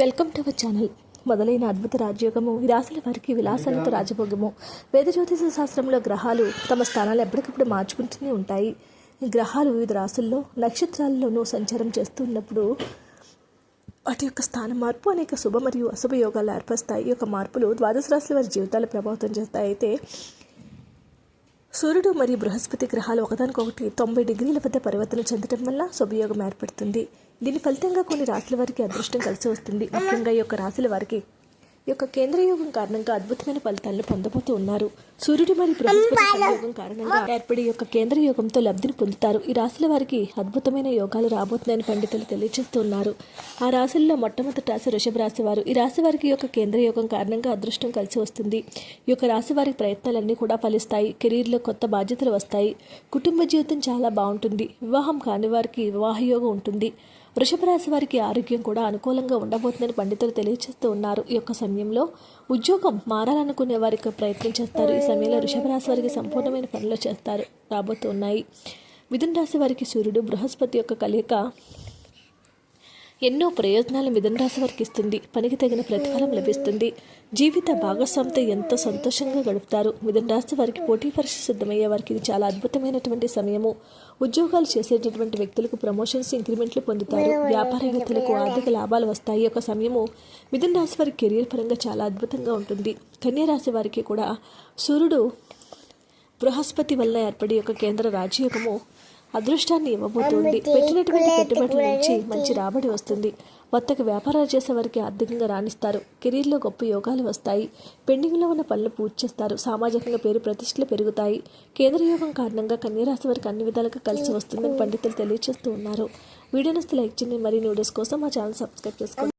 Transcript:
Welcome to our channel. మొదలైన అద్భుత రాజయోగము రాశుల వారికి విలాసాలతో రాజభోగము. వేద జ్యోతిష శాస్త్రంలో గ్రహాలు తమ స్థానాలు ఎప్పటికప్పుడు మార్చుకుంటూనే ఉంటాయి. ఈ గ్రహాలు వివిధ రాశుల్లో నక్షత్రాలలోనూ సంచారం చేస్తున్నప్పుడు వాటి యొక్క స్థాన మార్పు అనేక శుభ మరియు అశుభ యోగాలు ఏర్పరుస్తాయి. ఈ యొక్క మార్పులు ద్వాదశ రాశుల వారి జీవితాలు ప్రభావితం చేస్తాయి. అయితే సూర్యుడు మరియు బృహస్పతి గ్రహాలు ఒకదానికొకటి తొంభై డిగ్రీల వద్ద పరివర్తన చెందడం వల్ల శుభయోగం ఏర్పడుతుంది. దీని ఫలితంగా కొన్ని రాశుల వారికి అదృష్టం కలిసి వస్తుంది. ముఖ్యంగా ఈ యొక్క రాశుల వారికి యొక్క కేంద్ర యోగం కారణంగా అద్భుతమైన ఫలితాలను పొందబోతూ ఉన్నారు. సూర్యుడు మరియు బృహస్పతి యోగం కారణంగా ఏర్పడి యొక్క కేంద్ర యోగంతో లబ్ధిని పొందుతారు. ఈ రాశుల వారికి అద్భుతమైన యోగాలు రాబోతున్నాయని పండితులు తెలియజేస్తున్నారు ఆ రాశుల్లో మొట్టమొదటి రాశి వృషభ రాశి వారు. ఈ రాశి వారికి యొక్క కేంద్ర యోగం కారణంగా అదృష్టం కలిసి వస్తుంది. ఈ యొక్క రాశి వారి ప్రయత్నాలన్నీ కూడా ఫలిస్తాయి. కెరీర్లో కొత్త బాధ్యతలు వస్తాయి. కుటుంబ జీవితం చాలా బాగుంటుంది. వివాహం కాని వారికి వివాహ యోగం ఉంటుంది. వృషభ రాశి వారికి ఆరోగ్యం కూడా అనుకూలంగా ఉండబోతుందని పండితులు తెలియజేస్తూ ఉన్నారు. ఈ యొక్క సమయంలో ఉద్యోగం మారాలనుకునే వారికి ప్రయత్నం చేస్తారు. ఈ సమయంలో వృషభ రాశి వారికి సంపూర్ణమైన పనులు చేస్తారు. రాబోతున్నాయి. మిథున రాశి వారికి సూర్యుడు బృహస్పతి యొక్క కలయిక ఎన్నో ప్రయోజనాలు మిథున రాశి వారికి ఇస్తుంది. పనికి తగిన ప్రతిఫలం లభిస్తుంది. జీవిత భాగస్వామితో ఎంతో సంతోషంగా గడుపుతారు. మిథున రాశి వారికి పోటీ పరీక్ష సిద్ధమయ్యే వారికి ఇది చాలా అద్భుతమైనటువంటి సమయము. ఉద్యోగాలు చేసేటటువంటి వ్యక్తులకు ప్రమోషన్స్ ఇంక్రిమెంట్లు పొందుతారు. వ్యాపారవేత్తలకు ఆర్థిక లాభాలు వస్తాయి. ఒక సమయము మిథున రాశి వారి కెరీర్ పరంగా చాలా అద్భుతంగా ఉంటుంది. కన్యా రాశి వారికి కూడా సూర్యుడు బృహస్పతి వల్ల ఏర్పడే యొక్క కేంద్ర రాజయోగము అదృష్టాన్ని ఇవ్వబోతోంది. పెట్టినటువంటి పెట్టుబడుల నుంచి మంచి రాబడి వస్తుంది. వర్తక వ్యాపారాలు చేసే వారికి ఆర్థికంగా రాణిస్తారు. కెరీర్లో గొప్ప యోగాలు వస్తాయి. పెండింగ్లో ఉన్న పనులు పూర్తి చేస్తారు. సామాజికంగా పేరు ప్రతిష్టలు పెరుగుతాయి. కేంద్ర యోగం కారణంగా కన్యరాశి వారికి అన్ని విధాలుగా కలిసి వస్తుందని పండితులు తెలియజేస్తూ ఉన్నారు. వీడియో నస్తే లైక్ చేయండి. మరిన్ని వీడియోస్ కోసం మా ఛానల్ సబ్స్క్రైబ్ చేసుకోండి.